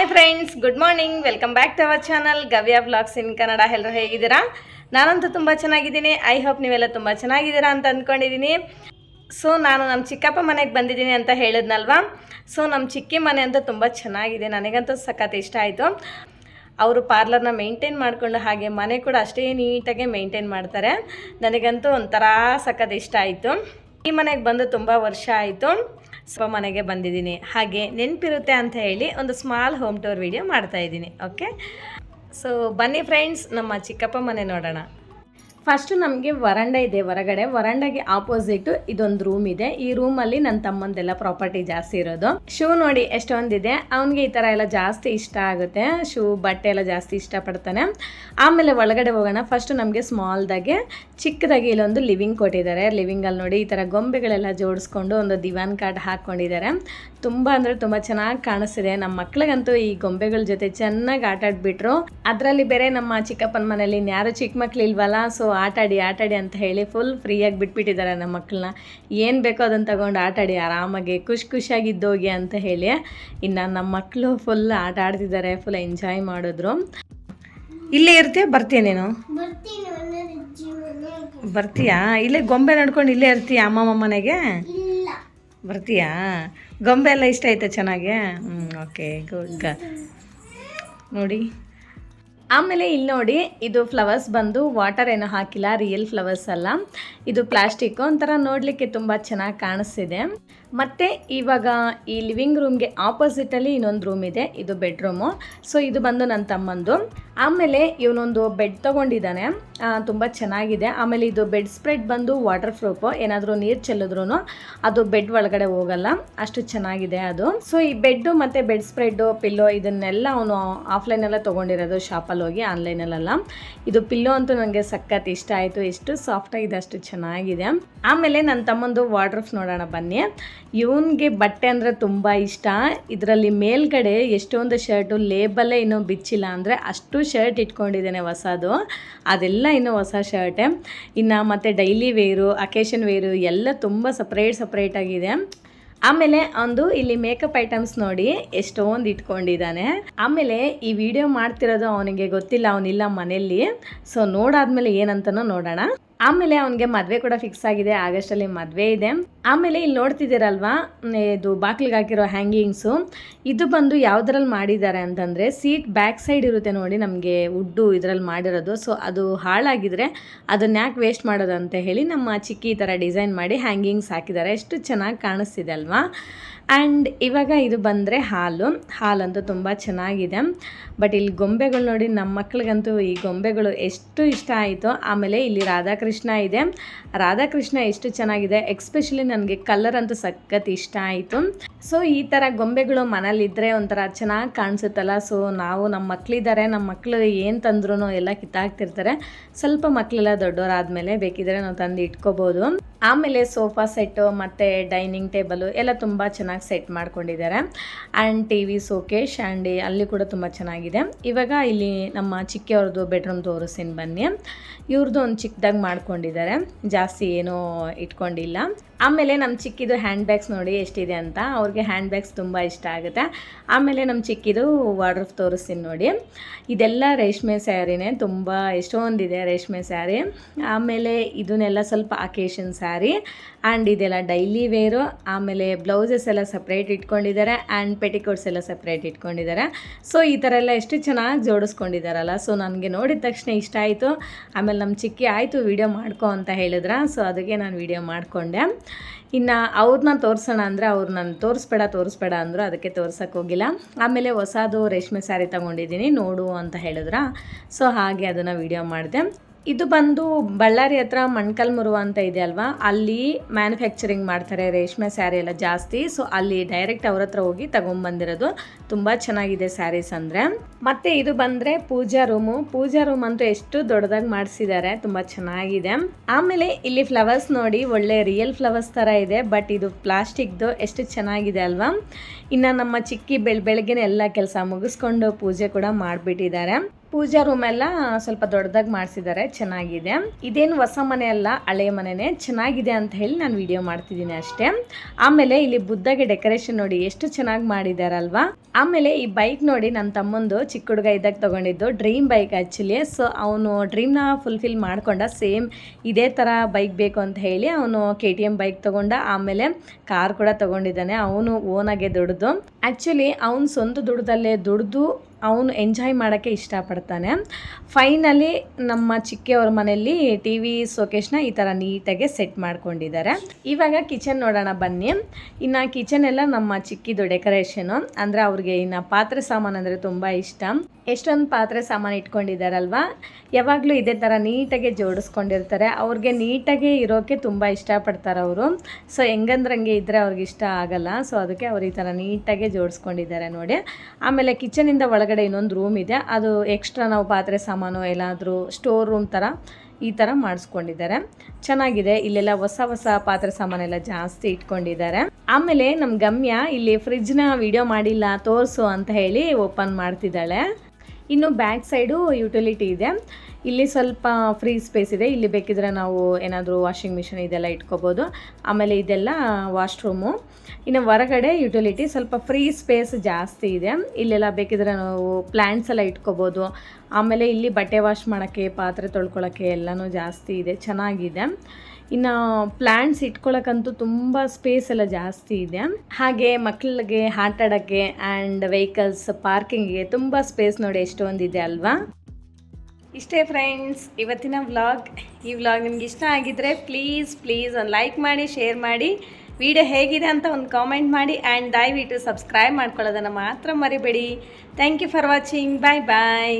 Hi friends good morning welcome back to our channel Gavya blogs in Kannada ಎಲ್ಲರೂ ಹೇಗಿದ್ದೀರಾ? ನಾನಂತೂ ತುಂಬ ಚೆನ್ನಾಗಿದ್ದೀನಿ. ಐ ಹೋಪ್ ನೀವೆಲ್ಲ ತುಂಬ ಚೆನ್ನಾಗಿದ್ದೀರಾ ಅಂತ ಅಂದ್ಕೊಂಡಿದ್ದೀನಿ ಸೊ ನಾನು ನಮ್ಮ ಚಿಕ್ಕಪ್ಪ ಮನೆಗೆ ಬಂದಿದ್ದೀನಿ ಅಂತ ಹೇಳಿದ್ನಲ್ವಾ? ಸೊ ನಮ್ಮ ಚಿಕ್ಕಿ ಮನೆ ಅಂತೂ ತುಂಬ ಚೆನ್ನಾಗಿದೆ. ನನಗಂತೂ ಸಖತ್ ಇಷ್ಟ ಆಯಿತು. ಅವರು ಪಾರ್ಲರ್ನ ಮೇಂಟೈನ್ ಮಾಡಿಕೊಂಡು ಹಾಗೆ ಮನೆ ಕೂಡ ಅಷ್ಟೇ ನೀಟಾಗಿ ಮೇಂಟೈನ್ ಮಾಡ್ತಾರೆ. ನನಗಂತೂ ಒಂಥರ ಸಖತ್ ಇಷ್ಟ ಆಯಿತು. ಈ ಮನೆಗೆ ಬಂದು ತುಂಬ ವರ್ಷ ಆಯಿತು. ಸ್ವಲ್ಪ ಮನೆಗೆ ಬಂದಿದ್ದೀನಿ. ಹಾಗೆ ನೆನಪಿರುತ್ತೆ ಅಂತ ಹೇಳಿ ಒಂದು ಸ್ಮಾಲ್ ಹೋಮ್ ಟೂರ್ ವಿಡಿಯೋ ಮಾಡ್ತಾ ಇದ್ದೀನಿ ಓಕೆ ಸೊ ಬನ್ನಿ ಫ್ರೆಂಡ್ಸ್ ನಮ್ಮ ಚಿಕ್ಕಪ್ಪ ಮನೆ ನೋಡೋಣ. ಫಸ್ಟು ನಮಗೆ ವರಂಡ ಇದೆ ಹೊರಗಡೆ. ವರಂಡಗೆ ಆಪೋಸಿಟ್ ಇದೊಂದು ರೂಮ್ ಇದೆ. ಈ ರೂಮ್ ಅಲ್ಲಿ ನನ್ನ ತಮ್ಮಂದೆಲ್ಲ ಪ್ರಾಪರ್ಟಿ ಜಾಸ್ತಿ ಇರೋದು. ಶೂ ನೋಡಿ ಎಷ್ಟೊಂದಿದೆ. ಅವನಿಗೆ ಈ ತರ ಎಲ್ಲ ಜಾಸ್ತಿ ಇಷ್ಟ ಆಗುತ್ತೆ. ಶೂ ಬಟ್ಟೆ ಎಲ್ಲ ಜಾಸ್ತಿ ಇಷ್ಟಪಡ್ತಾನೆ. ಆಮೇಲೆ ಒಳಗಡೆ ಹೋಗೋಣ. ಫಸ್ಟ್ ನಮಗೆ ಸ್ಮಾಲ್ದಾಗೆ ಚಿಕ್ಕದಾಗಿ ಇಲ್ಲೊಂದು ಲಿವಿಂಗ್ ಕೊಟ್ಟಿದ್ದಾರೆ. ಲಿವಿಂಗ್ ಅಲ್ಲಿ ನೋಡಿ ಈ ತರ ಗೊಂಬೆಗಳೆಲ್ಲ ಜೋಡಿಸ್ಕೊಂಡು ಒಂದು ದಿವಾನ್ ಕಾರ್ಡ್ ಹಾಕೊಂಡಿದ್ದಾರೆ. ತುಂಬಾ ಅಂದ್ರೆ ತುಂಬಾ ಚೆನ್ನಾಗಿ ಕಾಣಿಸ್ತಿದೆ. ನಮ್ಮ ಮಕ್ಳಿಗಂತೂ ಈ ಗೊಂಬೆಗಳ ಜೊತೆ ಚೆನ್ನಾಗಿ ಆಟ ಆಡ್ಬಿಟ್ರು ಅದರಲ್ಲಿ ಬೇರೆ ನಮ್ಮ ಚಿಕ್ಕಪ್ಪನ ಮನೇಲಿ ಇನ್ಯಾರು ಚಿಕ್ಕ ಮಕ್ಳು ಇಲ್ವಲ್ಲ ಸೊ ಆಟಾಡಿ ಆಟಾಡಿ ಅಂತ ಹೇಳಿ ಫುಲ್ ಫ್ರೀಯಾಗಿ ಬಿಟ್ಬಿಟ್ಟಿದ್ದಾರೆ ನಮ್ಮ ಮಕ್ಕಳನ್ನ. ಏನು ಬೇಕೋ ಅದನ್ನು ತಗೊಂಡು ಆಟಾಡಿ ಆರಾಮಾಗಿ ಖುಷಿ ಖುಷಿಯಾಗಿ ಇದ್ದೋಗಿ ಅಂತ ಹೇಳಿ ಇನ್ನು ನಮ್ಮ ಮಕ್ಕಳು ಫುಲ್ ಆಟ ಆಡ್ತಿದ್ದಾರೆ ಫುಲ್ ಎಂಜಾಯ್ ಮಾಡಿದ್ರು. ಇಲ್ಲೇ ಇರ್ತೀಯ? ಬರ್ತೀಯ ನೀನು? ಬರ್ತೀಯಾ? ಇಲ್ಲೇ ಗೊಂಬೆ ನಡ್ಕೊಂಡು ಇಲ್ಲೇ ಇರ್ತೀಯ ಅಮ್ಮಮ್ಮ ಮನೆಗೆ ಬರ್ತೀಯಾ? ಗೊಂಬೆ ಎಲ್ಲ ಇಷ್ಟ ಆಯ್ತಾ ಚೆನ್ನಾಗೆ? ಹ್ಞೂ ಓಕೆ ಗುಡ್ ನೋಡಿ. ಆಮೇಲೆ ಇಲ್ಲಿ ನೋಡಿ, ಇದು ಫ್ಲವರ್ಸ್ ಬಂದು ವಾಟರ್ ಏನೋ ಹಾಕಿಲ್ಲ ರಿಯಲ್ ಫ್ಲವರ್ಸ್ ಅಲ್ಲ. ಇದು ಪ್ಲಾಸ್ಟಿಕ್ ಒಂಥರ ನೋಡಲಿಕ್ಕೆ ತುಂಬ ಚೆನ್ನಾಗಿ ಕಾಣಿಸ್ತಿದೆ. ಮತ್ತು ಇವಾಗ ಈ ಲಿವಿಂಗ್ ರೂಮ್ಗೆ ಆಪೋಸಿಟಲ್ಲಿ ಇನ್ನೊಂದು ರೂಮ್ ಇದೆ, ಇದು ಬೆಡ್ರೂಮು ಸೊ ಇದು ಬಂದು ನನ್ನ ತಮ್ಮಂದು. ಆಮೇಲೆ ಇವನೊಂದು ಬೆಡ್ ತೊಗೊಂಡಿದ್ದಾನೆ. ತುಂಬ ಚೆನ್ನಾಗಿದೆ. ಆಮೇಲೆ ಇದು ಬೆಡ್ ಸ್ಪ್ರೆಡ್ ಬಂದು ವಾಟರ್ ಪ್ರೂಫು ಏನಾದರೂ ನೀರು ಚೆಲ್ಲಿದ್ರು ಅದು ಬೆಡ್ ಒಳಗಡೆ ಹೋಗಲ್ಲ. ಅಷ್ಟು ಚೆನ್ನಾಗಿದೆ ಅದು. ಸೊ ಈ ಬೆಡ್ಡು ಮತ್ತು ಬೆಡ್ ಸ್ಪ್ರೆಡ್ಡು ಪಿಲ್ಲೋ ಇದನ್ನೆಲ್ಲ ಅವನು ಆಫ್ಲೈನೆಲ್ಲ ತೊಗೊಂಡಿರೋದು ಶಾಪಲ್ಲಿ ಹೋಗಿ ಆನ್ಲೈನಲ್ಲೆಲ್ಲ. ಇದು ಪಿಲ್ಲೋ ಅಂತೂ ನನಗೆ ಸಖತ್ ಇಷ್ಟ ಆಯಿತು. ಎಷ್ಟು ಸಾಫ್ಟಾಗಿದೆ ಅಷ್ಟು ಚೆನ್ನಾಗಿದೆ. ಆಮೇಲೆ ನನ್ನ ತಮ್ಮಂದು ವಾಡ್ರಫ್ ನೋಡೋಣ ಬನ್ನಿ. ಇವನಿಗೆ ಬಟ್ಟೆ ಅಂದರೆ ತುಂಬ ಇಷ್ಟ. ಇದರಲ್ಲಿ ಮೇಲ್ಗಡೆ ಎಷ್ಟೊಂದು ಶರ್ಟು ಲೇಬಲ್ಲೇ ಇನ್ನೂ ಬಿಚ್ಚಿಲ್ಲ ಅಂದರೆ ಅಷ್ಟು ಶರ್ಟ್ ಇಟ್ಕೊಂಡಿದ್ದೇನೆ ಹೊಸದು. ಅದೆಲ್ಲ ಇನ್ನೂ ಹೊಸ ಶರ್ಟೆ ಇನ್ನು ಮತ್ತು ಡೈಲಿ ವೇರು ಅಕೇಶನ್ ವೇರು ಎಲ್ಲ ತುಂಬ ಸಪ್ರೇಟ್ ಸಪ್ರೇಟಾಗಿದೆ ಆಮೇಲೆ ಒಂದು ಇಲ್ಲಿ ಮೇಕಪ್ ಐಟಮ್ಸ್ ನೋಡಿ ಎಷ್ಟೊಂದು ಇಟ್ಕೊಂಡಿದ್ದಾನೆ. ಆಮೇಲೆ ಈ ವಿಡಿಯೋ ಮಾಡ್ತಿರೋದು ಅವನಿಗೆ ಗೊತ್ತಿಲ್ಲ, ಅವನಿಲ್ಲ ಮನೆಯಲ್ಲಿ. ಸೊ ನೋಡಾದ್ಮೇಲೆ ಏನಂತನೋ ನೋಡೋಣ. ಆಮೇಲೆ ಅವನಿಗೆ ಮದುವೆ ಕೂಡ ಫಿಕ್ಸ್ ಆಗಿದೆ, ಆಗಸ್ಟಲ್ಲಿ ಮದುವೆ ಇದೆ. ಆಮೇಲೆ ಇಲ್ಲಿ ನೋಡ್ತಿದ್ದೀರಲ್ವಾ ಇದು ಬಾಕ್ಲಿಗೆ ಹಾಕಿರೋ ಹ್ಯಾಂಗಿಂಗ್ಸು ಇದು ಬಂದು ಯಾವುದ್ರಲ್ಲಿ ಮಾಡಿದ್ದಾರೆ ಅಂತಂದರೆ ಸೀಟ್ ಬ್ಯಾಕ್ ಸೈಡ್ ಇರುತ್ತೆ ನೋಡಿ ನಮಗೆ ವುಡ್ಡು ಇದರಲ್ಲಿ ಮಾಡಿರೋದು. ಸೊ ಅದು ಹಾಳಾಗಿದ್ರೆ ಅದನ್ನ ಯಾಕೆ ವೇಸ್ಟ್ ಮಾಡೋದು ಅಂತ ಹೇಳಿ ನಮ್ಮ ಚಿಕ್ಕಿ ಈ ಥರ ಡಿಸೈನ್ ಮಾಡಿ ಹ್ಯಾಂಗಿಂಗ್ಸ್ ಹಾಕಿದ್ದಾರೆ. ಎಷ್ಟು ಚೆನ್ನಾಗಿ ಕಾಣಿಸ್ತಿದೆ ಅಲ್ವಾ? ಆ್ಯಂಡ್ ಇವಾಗ ಇದು ಬಂದರೆ ಹಾಲು. ಹಾಲಂತೂ ತುಂಬ ಚೆನ್ನಾಗಿದೆ. ಬಟ್ ಇಲ್ಲಿ ಗೊಂಬೆಗಳು ನೋಡಿ ನಮ್ಮ ಮಕ್ಕಳಿಗಂತೂ ಈ ಗೊಂಬೆಗಳು ಎಷ್ಟು ಇಷ್ಟ ಆಯಿತು, ಆಮೇಲೆ ಇಲ್ಲಿ ರಾಧಾಕೃಷ್ಣ ಇದೆ. ರಾಧಾಕೃಷ್ಣ ಎಷ್ಟು ಚೆನ್ನಾಗಿದೆ ಎಕ್ಸ್ಪೆಷಲಿ ನನಗೆ ಕಲರ್ ಅಂತೂ ಸಖತ್ ಇಷ್ಟ ಆಯಿತು. ಸೊ ಈ ಥರ ಗೊಂಬೆಗಳು ಮನೇಲಿದ್ದರೆ ಒಂಥರ ಚೆನ್ನಾಗಿ ಕಾಣಿಸುತ್ತಲ್ಲ. ಸೊ ನಾವು ನಮ್ಮ ಮಕ್ಕಳಿದ್ದಾರೆ ನಮ್ಮ ಮಕ್ಕಳು ಏನು ತಂದ್ರೂ ಎಲ್ಲ ಕಿತ್ತಾಕ್ತಿರ್ತಾರೆ. ಸ್ವಲ್ಪ ಮಕ್ಕಳೆಲ್ಲ ದೊಡ್ಡವರಾದ್ಮೇಲೆ ಬೇಕಿದ್ರೆ ನಾವು ತಂದು ಇಟ್ಕೋಬೋದು ಆಮೇಲೆ ಸೋಫಾ ಸೆಟ್ಟು ಮತ್ತು ಡೈನಿಂಗ್ ಟೇಬಲು ಎಲ್ಲ ತುಂಬ ಚೆನ್ನಾಗಿ ಸೆಟ್ ಮಾಡ್ಕೊಂಡಿದ್ದಾರೆ. And T V showcase and ಅಲ್ಲಿ ಕೂಡ ತುಂಬ ಚೆನ್ನಾಗಿದೆ. ಇವಾಗ ಇಲ್ಲಿ ನಮ್ಮ ಚಿಕ್ಕಿಯವ್ರದ್ದು ಬೆಡ್ರೂಮ್ ತೋರಿಸ್ತೀನಿ ಬನ್ನಿ. ಇವ್ರದ್ದು ಒಂದು ಚಿಕ್ಕದಾಗಿ ಮಾಡ್ಕೊಂಡಿದ್ದಾರೆ. ಜಾಸ್ತಿ ಏನೂ ಇಟ್ಕೊಂಡಿಲ್ಲ. ಆಮೇಲೆ ನಮ್ಮ ಚಿಕ್ಕಿದು ಹ್ಯಾಂಡ್ ಬ್ಯಾಗ್ಸ್ ನೋಡಿ ಎಷ್ಟಿದೆ ಅಂತ. ಅವ್ರಿಗೆ ಹ್ಯಾಂಡ್ ಬ್ಯಾಗ್ಸ್ ತುಂಬ ಇಷ್ಟ ಆಗುತ್ತೆ. ಆಮೇಲೆ ನಮ್ಮ ಚಿಕ್ಕಿದು ವಾರ್ಡ್ರಫ್ ತೋರಿಸ್ತೀನಿ ನೋಡಿ. ಇದೆಲ್ಲ ರೇಷ್ಮೆ ಸ್ಯಾರಿನೇ. ತುಂಬ ಎಷ್ಟೊಂದಿದೆ ರೇಷ್ಮೆ ಸ್ಯಾರಿ. ಆಮೇಲೆ ಇದನ್ನೆಲ್ಲ ಸ್ವಲ್ಪ ಅಕೇಶನ್ ಸ್ಯಾರಿ. ಆ್ಯಂಡ್ ಇದೆಲ್ಲ ಡೈಲಿ ವೇರು ಆಮೇಲೆ ಬ್ಲೌಸಸ್ ಎಲ್ಲ ಸಪ್ರೇಟ್ ಇಟ್ಕೊಂಡಿದ್ದಾರೆ ಆ್ಯಂಡ್ ಪೆಟಿಕೋಟ್ಸ್ ಎಲ್ಲ ಸಪ್ರೇಟ್ ಇಟ್ಕೊಂಡಿದ್ದಾರೆ. ಸೊ ಈ ಥರ ಎಲ್ಲ ಎಷ್ಟು ಚೆನ್ನಾಗಿ ಜೋಡಿಸ್ಕೊಂಡಿದ್ದಾರಲ್ಲ. ಸೊ ನನಗೆ ನೋಡಿದ ತಕ್ಷಣ ಇಷ್ಟ ಆಯಿತು. ಆಮೇಲೆ ನಮ್ಮ ಚಿಕ್ಕಿ, ಆಯಿತು ವಿಡಿಯೋ ಮಾಡ್ಕೊ ಅಂತ ಹೇಳಿದ್ರ. ಸೊ ಅದಕ್ಕೆ ನಾನು ವಿಡಿಯೋ ಮಾಡಿಕೊಂಡೆ. ಇನ್ನು ಅವ್ರನ್ನ ತೋರಿಸೋಣ ಅಂದರೆ ಅವ್ರು ನಾನು ತೋರಿಸ್ಬೇಡ ತೋರಿಸ್ಬೇಡ ಅಂದರು ಅದಕ್ಕೆ ತೋರ್ಸೋಕೆ ಹೋಗಿಲ್ಲ. ಆಮೇಲೆ ಹೊಸದು ರೇಷ್ಮೆ ಸ್ಯಾರಿ ತೊಗೊಂಡಿದ್ದೀನಿ, ನೋಡು ಅಂತ ಹೇಳಿದ್ರ. ಸೊ ಹಾಗೆ ಅದನ್ನು ವಿಡಿಯೋ ಮಾಡಿದೆ. ಇದು ಬಂದು ಬಳ್ಳಾರಿ ಹತ್ರ ಮಣ್ಕಲ್ಮುರು ಅಂತ ಇದೆ ಅಲ್ವಾ? ಅಲ್ಲಿ ಮ್ಯಾನುಫ್ಯಾಕ್ಚರಿಂಗ್ ಮಾಡ್ತಾರೆ, ರೇಷ್ಮೆ ಸ್ಯಾರಿ ಎಲ್ಲ ಜಾಸ್ತಿ. ಸೊ ಅಲ್ಲಿ ಡೈರೆಕ್ಟ್ ಅವ್ರ ಹತ್ರ ಹೋಗಿ ತಗೊಂಬಂದಿರೋದು. ತುಂಬ ಚೆನ್ನಾಗಿದೆ ಸ್ಯಾರೀಸ್ ಅಂದರೆ. ಮತ್ತೆ ಇದು ಬಂದರೆ ಪೂಜಾ ರೂಮು ಪೂಜಾ ರೂಮ್ ಅಂತೂ ಎಷ್ಟು ದೊಡ್ಡದಾಗಿ ಮಾಡಿಸಿದ್ದಾರೆ ತುಂಬ ಚೆನ್ನಾಗಿದೆ. ಆಮೇಲೆ ಇಲ್ಲಿ ಫ್ಲವರ್ಸ್ ನೋಡಿ, ಒಳ್ಳೆ ರಿಯಲ್ ಫ್ಲವರ್ಸ್ ಥರ ಇದೆ ಬಟ್ ಇದು ಪ್ಲಾಸ್ಟಿಕ್ದು ಎಷ್ಟು ಚೆನ್ನಾಗಿದೆ ಅಲ್ವಾ? ಇನ್ನು ನಮ್ಮ ಚಿಕ್ಕಿ ಬೆಳ್ ಬೆಳಗ್ಗೆನೆ ಎಲ್ಲ ಕೆಲಸ ಮುಗಿಸ್ಕೊಂಡು ಪೂಜೆ ಕೂಡ ಮಾಡಿಬಿಟ್ಟಿದ್ದಾರೆ. ಪೂಜಾ ರೂಮ್ ಎಲ್ಲ ಸ್ವಲ್ಪ ದೊಡ್ಡದಾಗಿ ಮಾಡಿಸಿದ್ದಾರೆ ಚೆನ್ನಾಗಿದೆ. ಇದೇನು ಹೊಸ ಮನೆ ಅಲ್ಲ, ಹಳೆ ಮನೆನೇ, ಚೆನ್ನಾಗಿದೆ ಅಂತ ಹೇಳಿ ನಾನು ವಿಡಿಯೋ ಮಾಡ್ತಿದ್ದೀನಿ ಅಷ್ಟೇ. ಆಮೇಲೆ ಇಲ್ಲಿ ಬುದ್ಧಗೆ ಡೆಕೋರೇಷನ್ ನೋಡಿ ಎಷ್ಟು ಚೆನ್ನಾಗಿ ಮಾಡಿದಾರಲ್ವಾ. ಆಮೇಲೆ ಈ ಬೈಕ್ ನೋಡಿ ನನ್ನ ತಮ್ಮಂದು ಚಿಕ್ಕ ಹುಡುಗ ಇದ್ದಾಗ ತಗೊಂಡಿದ್ದು ಡ್ರೀಮ್ ಬೈಕ್ ಆ್ಯಕ್ಚುಲಿ ಸೊ ಅವನು ಡ್ರೀಮ್ನ ಫುಲ್ಫಿಲ್ ಮಾಡಿಕೊಂಡ ಸೇಮ್ ಇದೇ ಥರ ಬೈಕ್ ಬೇಕು ಅಂತ ಹೇಳಿ ಅವನು ಕೆ ಟಿ ಎಂ ಬೈಕ್ ತೊಗೊಂಡ, ಆಮೇಲೆ ಕಾರ್ ಕೂಡ ತೊಗೊಂಡಿದ್ದಾನೆ. ಅವನು ಓನಾಗೆ ದುಡ್ದು. ಆ್ಯಕ್ಚುಲಿ ಅವನು ಸ್ವಂತ ದುಡ್ದಲ್ಲೇ ದುಡ್ದು ಅವನು ಎಂಜಾಯ್ ಮಾಡೋಕ್ಕೆ ಇಷ್ಟಪಡ್ತಾನೆ. ಫೈನಲಿ ನಮ್ಮ ಚಿಕ್ಕಿಯವ್ರ ಮನೆಯಲ್ಲಿ ಟಿ ವಿ ಸೋಕೇಶ್ನ ಈ ಥರ ನೀಟಾಗಿ ಸೆಟ್ ಮಾಡ್ಕೊಂಡಿದ್ದಾರೆ. ಇವಾಗ ಕಿಚನ್ ನೋಡೋಣ ಬನ್ನಿ. ಇನ್ನು ಕಿಚನ್ ಎಲ್ಲ ನಮ್ಮ ಚಿಕ್ಕಿದು ಡೆಕೋರೇಷನು ಅಂದರೆ ಅವ್ರಿಗೆ ಇನ್ನು ಪಾತ್ರೆ ಸಾಮಾನು ಅಂದರೆ ತುಂಬ ಇಷ್ಟ. ಎಷ್ಟೊಂದು ಪಾತ್ರೆ ಸಾಮಾನು ಇಟ್ಕೊಂಡಿದ್ದಾರಲ್ವಾ? ಯಾವಾಗಲೂ ಇದೇ ಥರ ನೀಟಾಗಿ ಜೋಡಿಸ್ಕೊಂಡಿರ್ತಾರೆ. ಅವ್ರಿಗೆ ನೀಟಾಗಿ ಇರೋಕ್ಕೆ ತುಂಬ ಇಷ್ಟಪಡ್ತಾರೆ ಅವರು. ಸೊ ಹೆಂಗಂದ್ರಂಗೆ ಇದ್ದರೆ ಅವ್ರಿಗೆ ಇಷ್ಟ ಆಗಲ್ಲ. ಸೊ ಅದಕ್ಕೆ ಅವ್ರು ಈ ಥರ ನೀಟಾಗಿ ಜೋಡಿಸ್ಕೊಂಡಿದ್ದಾರೆ ನೋಡಿ. ಆಮೇಲೆ ಕಿಚನಿಂದ ಒಳಗಡೆ ಇನ್ನೊಂದು ರೂಮ್ ಇದೆ. ಅದು ಎಕ್ಸ್ಟ್ರಾ ನಾವು ಪಾತ್ರೆ ಸಾಮಾನು ಎಲ್ಲಾದರೂ ಸ್ಟೋರ್ ರೂಮ್ ಥರ ಈ ಥರ ಮಾಡಿಸ್ಕೊಂಡಿದ್ದಾರೆ. ಚೆನ್ನಾಗಿದೆ. ಇಲ್ಲೆಲ್ಲ ಹೊಸ ಹೊಸ ಪಾತ್ರೆ ಸಾಮಾನೆಲ್ಲ ಜಾಸ್ತಿ ಇಟ್ಕೊಂಡಿದ್ದಾರೆ. ಆಮೇಲೆ ನಮ್ಮ ಗಮ್ಯ ಇಲ್ಲಿ ಫ್ರಿಜ್ನ ವಿಡಿಯೋ ಮಾಡಿಲ್ಲ, ತೋರಿಸು ಅಂತ ಹೇಳಿ ಓಪನ್ ಮಾಡ್ತಿದ್ದಾಳೆ. ಇನ್ನು ಬ್ಯಾಕ್ ಸೈಡು ಯುಟಿಲಿಟಿ ಇದೆ. ಇಲ್ಲಿ ಸ್ವಲ್ಪ ಫ್ರೀ ಸ್ಪೇಸ್ ಇದೆ. ಇಲ್ಲಿ ಬೇಕಿದ್ರೆ ನಾವು ಏನಾದರೂ ವಾಷಿಂಗ್ ಮಿಷಿನ್ ಇದೆಲ್ಲ ಇಟ್ಕೋಬೋದು. ಆಮೇಲೆ ಇದೆಲ್ಲ ವಾಶ್ರೂಮು. ಇನ್ನು ಹೊರಗಡೆ ಯುಟಿಲಿಟಿ ಸ್ವಲ್ಪ ಫ್ರೀ ಸ್ಪೇಸ್ ಜಾಸ್ತಿ ಇದೆ. ಇಲ್ಲೆಲ್ಲ ಬೇಕಿದ್ರೆ ನಾವು ಪ್ಲ್ಯಾಂಟ್ಸ್ ಎಲ್ಲ ಇಟ್ಕೋಬೋದು. ಆಮೇಲೆ ಇಲ್ಲಿ ಬಟ್ಟೆ ವಾಶ್ ಮಾಡೋಕ್ಕೆ, ಪಾತ್ರೆ ತೊಳ್ಕೊಳ್ಳೋಕ್ಕೆ ಎಲ್ಲನೂ ಜಾಸ್ತಿ ಇದೆ. ಚೆನ್ನಾಗಿದೆ. ಇನ್ನು ಪ್ಲ್ಯಾಂಟ್ಸ್ ಇಟ್ಕೊಳ್ಳೋಕ್ಕಂತೂ ತುಂಬ ಸ್ಪೇಸ್ ಎಲ್ಲ ಜಾಸ್ತಿ ಇದೆ. ಹಾಗೆ ಮಕ್ಕಳಿಗೆ ಆಟಾಡೋಕ್ಕೆ ಆ್ಯಂಡ್ ವೆಹಿಕಲ್ಸ್ ಪಾರ್ಕಿಂಗ್ಗೆ ತುಂಬ ಸ್ಪೇಸ್ ನೋಡಿ ಎಷ್ಟೊಂದಿದೆ ಅಲ್ವಾ? ಇಷ್ಟೇ ಫ್ರೆಂಡ್ಸ್ ಇವತ್ತಿನ ವ್ಲಾಗ್ ಈ ವ್ಲಾಗ್ ನಿಮ್ಗೆ ಇಷ್ಟ ಆಗಿದ್ರೆ ಪ್ಲೀಸ್ ಪ್ಲೀಸ್ ಒಂದು ಲೈಕ್ ಮಾಡಿ ಶೇರ್ ಮಾಡಿ. ವಿಡಿಯೋ ಹೇಗಿದೆ ಅಂತ ಒಂದು ಕಾಮೆಂಟ್ ಮಾಡಿ ಆ್ಯಂಡ್ ದಯವಿಟ್ಟು ಸಬ್ಸ್ಕ್ರೈಬ್ ಮಾಡ್ಕೊಳ್ಳೋದನ್ನು ಮಾತ್ರ ಮರಿಬೇಡಿ. Thank you for watching bye bye